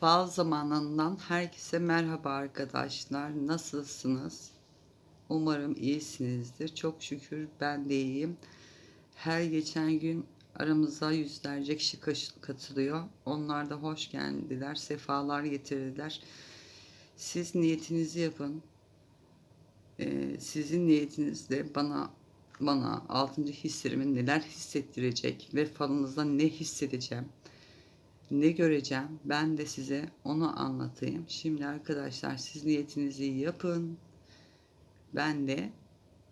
Fal zamanından herkese merhaba arkadaşlar. Nasılsınız? Umarım iyisinizdir. Çok şükür ben de iyiyim. Her geçen gün aramıza yüzlerce kişi katılıyor. Onlar da hoş geldiler, sefalar getirdiler. Siz niyetinizi yapın. Ee, sizin niyetinizde bana bana 6. hislerimin neler hissettirecek ve falınızda ne hissedeceğim ne göreceğim ben de size onu anlatayım. Şimdi arkadaşlar siz niyetinizi yapın. Ben de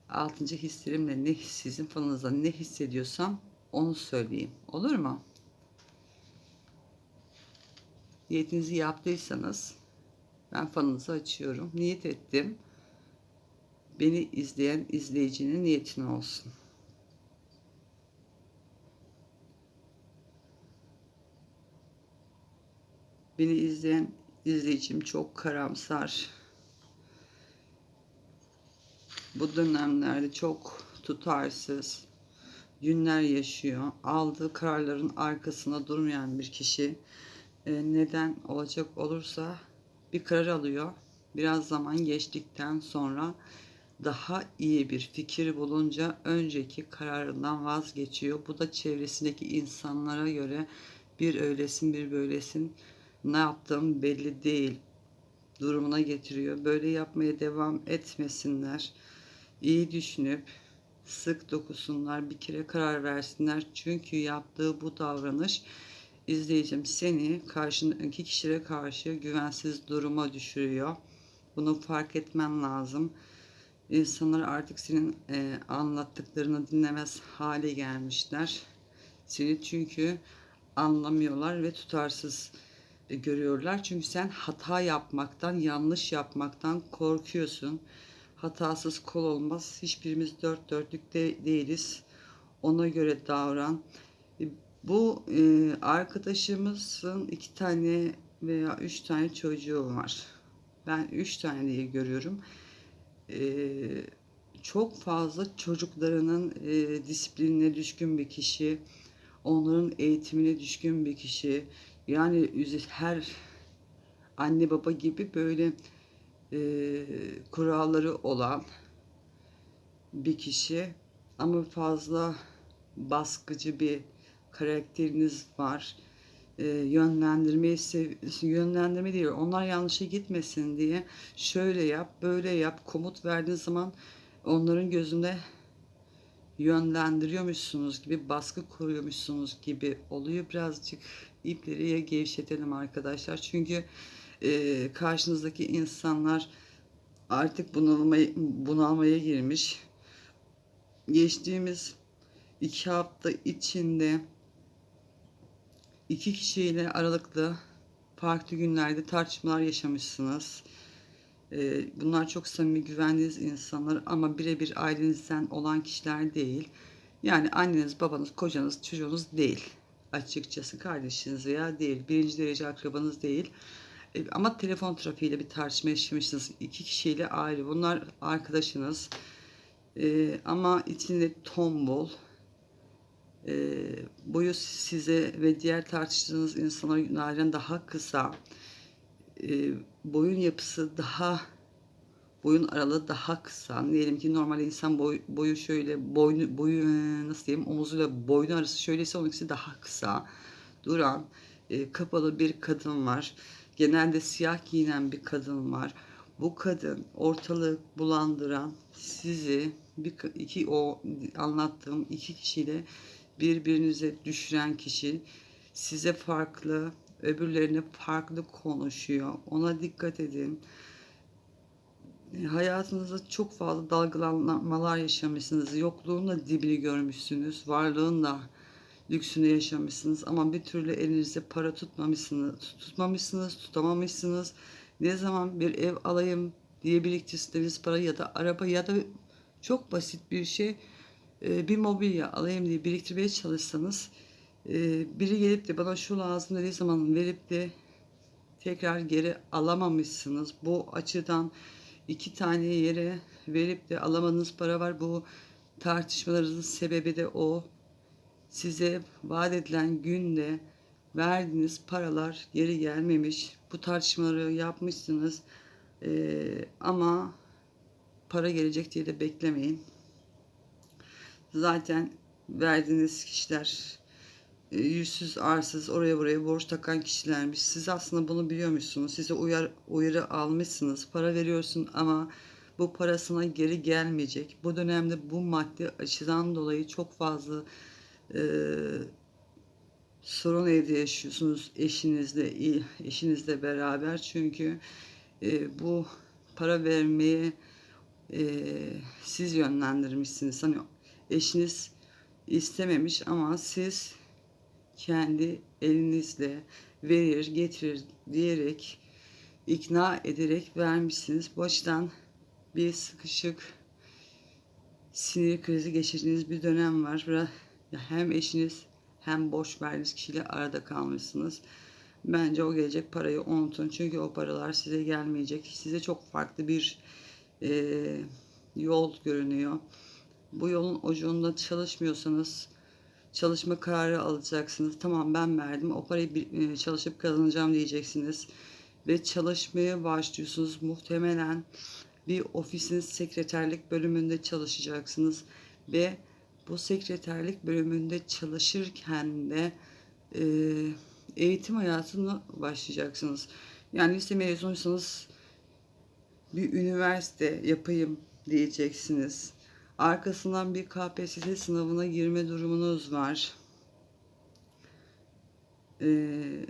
6. hislerimle ne sizin falınızda ne hissediyorsam onu söyleyeyim. Olur mu? Niyetinizi yaptıysanız ben falınızı açıyorum. Niyet ettim. Beni izleyen izleyicinin niyetine olsun. Beni izleyen izleyicim çok karamsar. Bu dönemlerde çok tutarsız günler yaşıyor. Aldığı kararların arkasında durmayan bir kişi e, neden olacak olursa bir karar alıyor. Biraz zaman geçtikten sonra daha iyi bir fikir bulunca önceki kararından vazgeçiyor. Bu da çevresindeki insanlara göre bir öylesin bir böylesin ne yaptığım belli değil durumuna getiriyor. Böyle yapmaya devam etmesinler. İyi düşünüp sık dokusunlar, bir kere karar versinler. Çünkü yaptığı bu davranış izleyicim seni karşındaki kişilere karşı güvensiz duruma düşürüyor. Bunu fark etmen lazım. İnsanlar artık senin e, anlattıklarını dinlemez hale gelmişler. Seni çünkü anlamıyorlar ve tutarsız görüyorlar. Çünkü sen hata yapmaktan, yanlış yapmaktan korkuyorsun. Hatasız kol olmaz. Hiçbirimiz dört dörtlük de değiliz. Ona göre davran. E, Bu e, arkadaşımızın iki tane veya üç tane çocuğu var. Ben üç tane diye görüyorum. E, çok fazla çocuklarının e, disiplinine düşkün bir kişi, onların eğitimine düşkün bir kişi. Yani her anne baba gibi böyle e, kuralları olan bir kişi ama fazla baskıcı bir karakteriniz var. E, yönlendirmeyi sev yönlendirme değil. Onlar yanlışa gitmesin diye şöyle yap, böyle yap komut verdiğin zaman onların gözünde yönlendiriyormuşsunuz gibi, baskı kuruyormuşsunuz gibi oluyor. Birazcık ipleri gevşetelim arkadaşlar. Çünkü e, karşınızdaki insanlar artık bunalmaya, bunalmaya girmiş. Geçtiğimiz iki hafta içinde iki kişiyle aralıklı farklı günlerde tartışmalar yaşamışsınız. Ee, Bunlar çok samimi güvendiğiniz insanlar ama birebir ailenizden olan kişiler değil. Yani anneniz, babanız, kocanız, çocuğunuz değil. Açıkçası kardeşiniz veya değil. Birinci derece akrabanız değil. E, Ama telefon trafiğiyle bir tartışma yaşamışsınız. İki kişiyle ayrı. Bunlar arkadaşınız. E, ama içinde tombul. E, boyu size ve diğer tartıştığınız insanlara daha kısa e, boyun yapısı daha boyun aralığı daha kısa. Diyelim ki normal insan boy, boyu şöyle boynu boyu e, nasıl diyeyim omuzuyla boynu arası şöyleyse onunkisi daha kısa duran e, kapalı bir kadın var. Genelde siyah giyinen bir kadın var. Bu kadın ortalığı bulandıran sizi bir iki o anlattığım iki kişiyle birbirinize düşüren kişi size farklı öbürlerine farklı konuşuyor. Ona dikkat edin. E, Hayatınızda çok fazla dalgalanmalar yaşamışsınız. Yokluğun da dibini görmüşsünüz. Varlığın da lüksünü yaşamışsınız. Ama bir türlü elinizde para tutmamışsınız. Tutmamışsınız, tutamamışsınız. Ne zaman bir ev alayım diye biriktirdiğiniz para ya da araba ya da çok basit bir şey e, bir mobilya alayım diye biriktirmeye çalışsanız e, biri gelip de bana şu lazım dediği zaman verip de tekrar geri alamamışsınız. Bu açıdan iki tane yere verip de alamadığınız para var. Bu tartışmalarınızın sebebi de o. Size vaat edilen günde verdiğiniz paralar geri gelmemiş. Bu tartışmaları yapmışsınız. Ee, ama para gelecek diye de beklemeyin. Zaten verdiğiniz kişiler yüzsüz, arsız, oraya buraya borç takan kişilermiş. Siz aslında bunu biliyormuşsunuz. Size uyar, uyarı almışsınız. Para veriyorsun ama bu parasına geri gelmeyecek. Bu dönemde bu maddi açıdan dolayı çok fazla e, sorun evde yaşıyorsunuz eşinizle, eşinizle beraber. Çünkü e, bu para vermeye e, siz yönlendirmişsiniz. Hani eşiniz istememiş ama siz kendi elinizle verir, getirir diyerek ikna ederek vermişsiniz. Bu bir sıkışık sinir krizi geçirdiğiniz bir dönem var. Biraz hem eşiniz hem borç verdiğiniz kişiyle arada kalmışsınız. Bence o gelecek parayı unutun. Çünkü o paralar size gelmeyecek. Size çok farklı bir e, yol görünüyor. Bu yolun ucunda çalışmıyorsanız çalışma kararı alacaksınız. Tamam ben verdim. O parayı bir, çalışıp kazanacağım diyeceksiniz. Ve çalışmaya başlıyorsunuz. Muhtemelen bir ofisin sekreterlik bölümünde çalışacaksınız. Ve bu sekreterlik bölümünde çalışırken de e, eğitim hayatına başlayacaksınız. Yani lise mezunuysanız bir üniversite yapayım diyeceksiniz. Arkasından bir KPSS sınavına girme durumunuz var. Ee,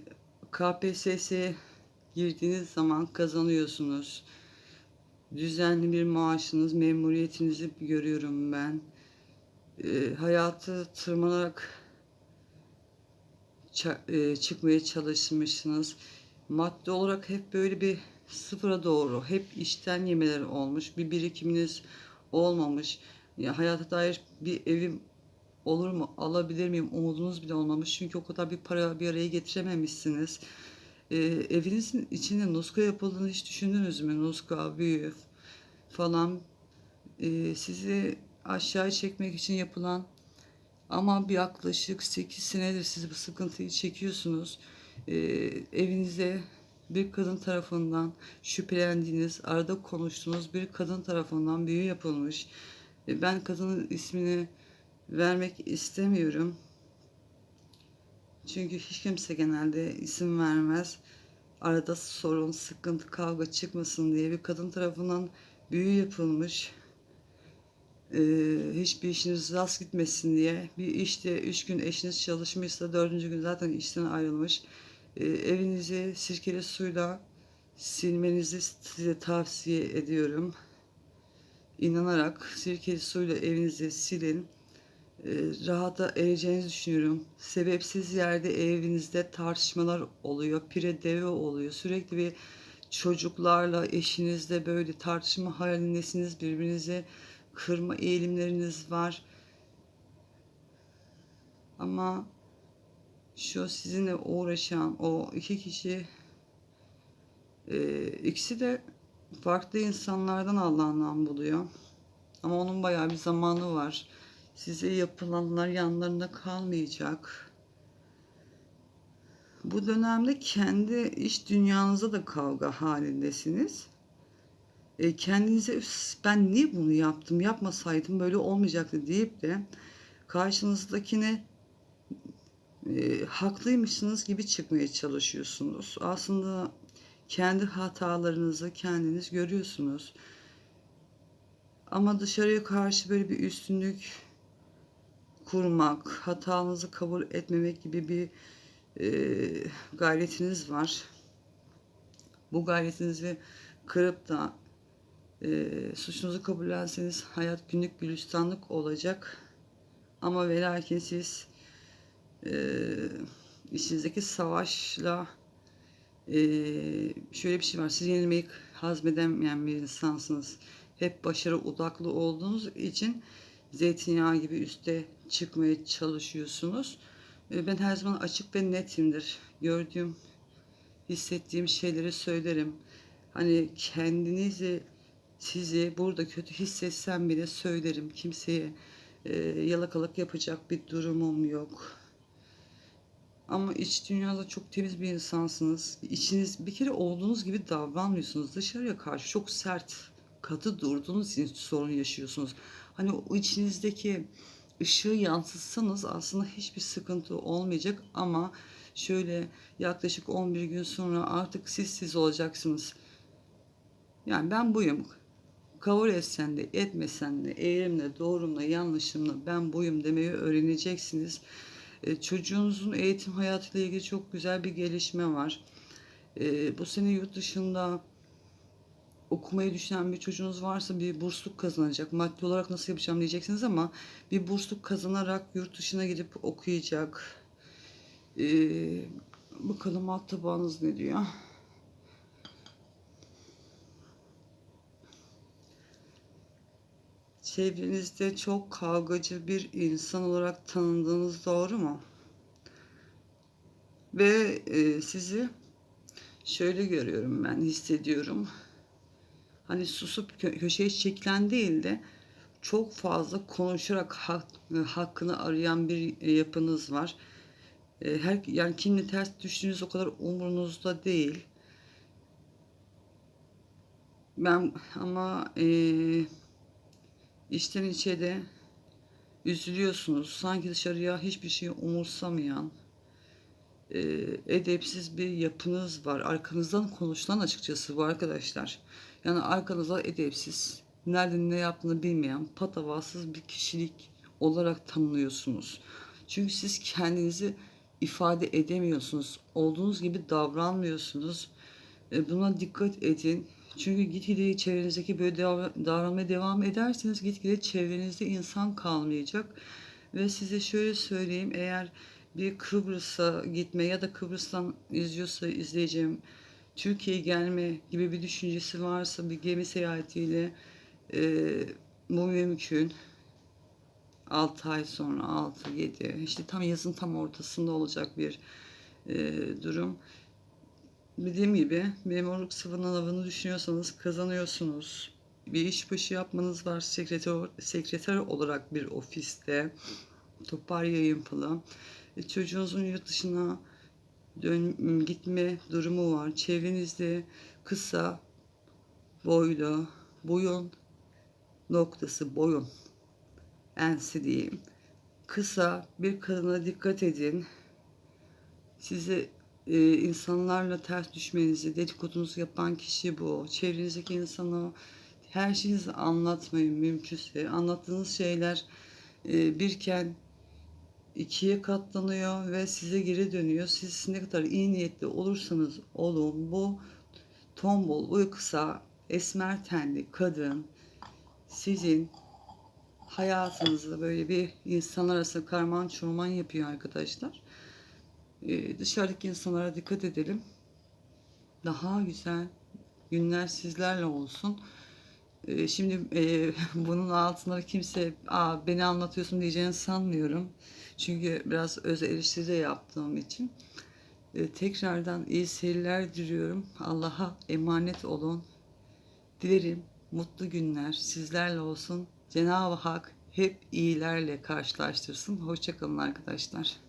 KPSS'ye girdiğiniz zaman kazanıyorsunuz. Düzenli bir maaşınız, memuriyetinizi görüyorum ben. Ee, hayatı tırmanarak e, çıkmaya çalışmışsınız. Maddi olarak hep böyle bir sıfıra doğru, hep işten yemeler olmuş. Bir birikiminiz olmamış. Ya hayata dair bir evim olur mu, alabilir miyim umudunuz bile olmamış. Çünkü o kadar bir para bir araya getirememişsiniz. Ee, evinizin içinde nuska yapıldığını hiç düşündünüz mü? Nuska, büyü falan. Ee, sizi aşağı çekmek için yapılan ama bir yaklaşık 8 senedir siz bu sıkıntıyı çekiyorsunuz. Ee, evinize bir kadın tarafından şüphelendiğiniz, arada konuştuğunuz bir kadın tarafından büyü yapılmış. Ee, ben kadının ismini vermek istemiyorum. Çünkü hiç kimse genelde isim vermez. Arada sorun, sıkıntı, kavga çıkmasın diye bir kadın tarafından büyü yapılmış e, hiçbir işiniz rast gitmesin diye bir işte üç gün eşiniz çalışmışsa dördüncü gün zaten işten ayrılmış. E, evinizi sirkeli suyla silmenizi size tavsiye ediyorum. İnanarak sirkeli suyla evinizi silin. E, rahata ereceğinizi düşünüyorum. Sebepsiz yerde evinizde tartışmalar oluyor. Pire deve oluyor. Sürekli bir çocuklarla, eşinizle böyle tartışma halindesiniz. Birbirinize kırma eğilimleriniz var. Ama şu sizinle uğraşan o iki kişi e, ikisi de farklı insanlardan Allah'ından buluyor. Ama onun bayağı bir zamanı var. Size yapılanlar yanlarında kalmayacak. Bu dönemde kendi iş dünyanızda da kavga halindesiniz e, kendinize ben niye bunu yaptım yapmasaydım böyle olmayacaktı deyip de karşınızdakine e, haklıymışsınız gibi çıkmaya çalışıyorsunuz. Aslında kendi hatalarınızı kendiniz görüyorsunuz. Ama dışarıya karşı böyle bir üstünlük kurmak, hatanızı kabul etmemek gibi bir e, gayretiniz var. Bu gayretinizi kırıp da e, suçunuzu kabullenseniz hayat günlük gülistanlık olacak. Ama ve lakin siz e, savaşla e, şöyle bir şey var. Siz yenilmeyi hazmedemeyen bir insansınız. Hep başarı odaklı olduğunuz için zeytinyağı gibi üste çıkmaya çalışıyorsunuz. E, ben her zaman açık ve netimdir. Gördüğüm, hissettiğim şeyleri söylerim. Hani kendinizi sizi burada kötü hissetsem bile söylerim. Kimseye e, yalakalık yapacak bir durumum yok. Ama iç dünyada çok temiz bir insansınız. İçiniz bir kere olduğunuz gibi davranmıyorsunuz. Dışarıya karşı çok sert, katı durduğunuz için sorun yaşıyorsunuz. Hani o içinizdeki ışığı yansıtsanız aslında hiçbir sıkıntı olmayacak ama şöyle yaklaşık 11 gün sonra artık siz siz olacaksınız. Yani ben buyum. Kabul etsen de etmesen de eğrimle doğrumla yanlışımla ben buyum demeyi öğreneceksiniz. E, çocuğunuzun eğitim hayatıyla ilgili çok güzel bir gelişme var. E, bu sene yurt dışında okumayı düşünen bir çocuğunuz varsa bir bursluk kazanacak. Maddi olarak nasıl yapacağım diyeceksiniz ama bir bursluk kazanarak yurt dışına gidip okuyacak. Ee, bakalım alt tabağınız ne diyor? Çevrenizde çok kavgacı bir insan olarak tanındığınız doğru mu? Ve e, sizi şöyle görüyorum ben, hissediyorum hani susup kö- köşeye çekilen değil de çok fazla konuşarak hak, hakkını arayan bir e, yapınız var. E, Her yani kimle ters düştüğünüz o kadar umurunuzda değil. Ben ama e, içten içe de üzülüyorsunuz. Sanki dışarıya hiçbir şey umursamayan, e, edepsiz bir yapınız var. Arkanızdan konuşulan açıkçası bu arkadaşlar. Yani arkanızda edepsiz, nerede ne yaptığını bilmeyen, patavatsız bir kişilik olarak tanımlıyorsunuz. Çünkü siz kendinizi ifade edemiyorsunuz. Olduğunuz gibi davranmıyorsunuz. E, Buna dikkat edin. Çünkü gitgide çevrenizdeki böyle davranmaya devam ederseniz gitgide çevrenizde insan kalmayacak. Ve size şöyle söyleyeyim eğer bir Kıbrıs'a gitme ya da Kıbrıs'tan izliyorsa izleyeceğim Türkiye'ye gelme gibi bir düşüncesi varsa bir gemi seyahatiyle e, bu mümkün. 6 ay sonra 6 7 işte tam yazın tam ortasında olacak bir e, durum. Dediğim gibi memurluk sınavını düşünüyorsanız kazanıyorsunuz. Bir işbaşı yapmanız var sekreter, sekreter olarak bir ofiste. Topar yayın falan. E, çocuğunuzun yurt dışına dön, gitme durumu var. Çevrenizde kısa boylu, boyun noktası boyun ensi diyeyim. Kısa bir kadına dikkat edin. Size e, insanlarla ters düşmenizi, dedikodunuzu yapan kişi bu. Çevrenizdeki insana her şeyinizi anlatmayın mümkünse. Anlattığınız şeyler e, birken ikiye katlanıyor ve size geri dönüyor. Siz ne kadar iyi niyetli olursanız olun bu tombul, boyu kısa, esmer tenli kadın sizin hayatınızda böyle bir insanlar arasında karman çorman yapıyor arkadaşlar. Ee, dışarıdaki insanlara dikkat edelim. Daha güzel günler sizlerle olsun. Ee, şimdi e, bunun altında kimse Aa, beni anlatıyorsun diyeceğini sanmıyorum. Çünkü biraz öz eleştiri de yaptığım için. Ee, tekrardan iyi seyirler diliyorum. Allah'a emanet olun. Dilerim mutlu günler sizlerle olsun. Cenab-ı Hak hep iyilerle karşılaştırsın. Hoşçakalın arkadaşlar.